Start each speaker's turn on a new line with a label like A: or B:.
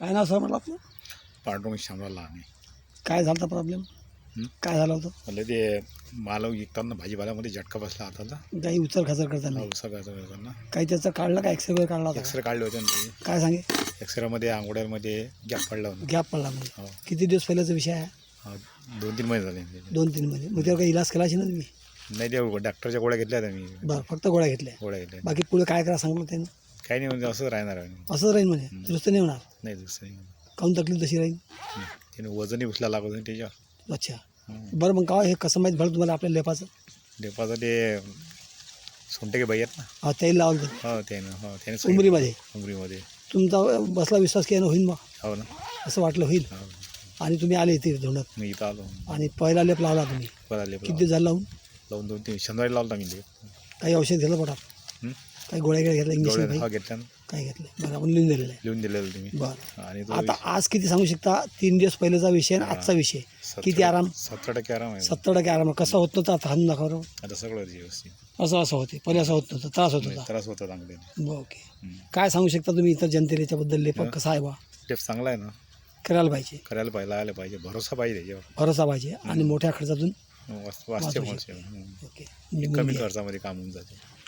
A: काय नाव सर म्हटलं आपलं?
B: पांडुरंग शामराव लहाने
A: काय झालं प्रॉब्लेम
B: हं?
A: काय झालं होतं?
B: म्हणलं ते माल विकताना भाजीपाल्यामध्ये झटका बसला हाताला
A: काही उचल खाचर करताना?
B: सगळ्याचं करताना.
A: काही त्याचं काढलं का? एक्सरे वगैरे काढला होता
B: एक्सरे काढले होते ना
A: काय सांगे?
B: एक्सरेमध्ये आंघोळ्यामध्ये गॅप पडला होता.
A: गॅप पडला म्हणजे?
B: हो.
A: किती दिवस पहिल्याचा विषय आहे?
B: हा, दोन तीन महिने झाले.
A: दोन तीन महिने. मग त्यावर काही इलाज केला असेल ना तुम्ही?
B: नाही ते डॉक्टरच्या गोळ्या घेतल्या होत्या मी.
A: बरं फक्त गोळ्या घेतल्या.
B: गोळ्या घेतल्या.
A: बाकी पुढे काय करा सांगलं त्यानं?
B: काही नाही म्हणजे असंच राहणार आहे.
A: असंच राहील म्हणजे दुरुस्त नाही होणार.
B: नाही दुसरं नाही.
A: काहून तकलीफ तशी राहील.
B: त्याने वजनही उचला लागत होतं त्याच्यावर.
A: अच्छा. बरं मग काय हे कसं माहीत भलं तुम्हाला आपल्या लेपाचं?
B: लेपाचं ते सोनटके बाई आहेत ना.
A: हा त्याला लावलं होतं.
B: हो त्यानं हो त्याने सांगितलं.
A: उमरीमध्ये?
B: उमरीमध्ये.
A: तुमचा बसला विश्वास की यानं होईल मग?
B: हो ना.
A: असं वाटलं होईल.
B: हो.
A: आणि तुम्ही आले इथे धोंडात.
B: मी इथं आलो.
A: आणि पहिला लेप लावला तुम्ही.
B: बरं आले
A: किती दिवस झालं लावून?
B: लावून दोन तीन. शनिवारी लावला मी लेप.
A: काही औषध पोटात?
B: हं?
A: काही गोळ्या गिळ्या घेतल्या? इंजेक्शन
B: हा
A: काही?
B: ना.
A: काय घेतलं? बरं आपण लिहून दिलेलं आहे.
B: लिहून दिलेलं तुम्ही.
A: बरं.
B: आणि तो
A: आता आज किती सांगू शकता? तीन दिवस पहिलेचा विषय आणि आजचा विषय. किती आराम?
B: सत्तर टक्के आराम आहे.
A: सत्तर टक्के आराम. कसा होत नव्हता? आता हाणून दाखवा बरं.
B: आता सगळं व्यवस्थित.
A: असं असं होते. पहिले असं होत नव्हतं. त्रास होत होता.
B: त्रास होता चांगले.
A: ओके. काय सांगू शकता तुम्ही इतर जनतेला याच्याबद्दल लेपक कसा आहे बा
B: टेप चांगला आहे ना.
A: करायला पाहिजे.
B: करायला पाहिजे लावायला पाहिजे. भरोसा पाहिजे
A: भरोसा पाहिजे. आणि मोठ्या खर्चातून
B: वाच- वाचते
A: वाचू
B: माणसे.
A: ओके.
B: कमी खर्चामध्ये काम होऊन जाते.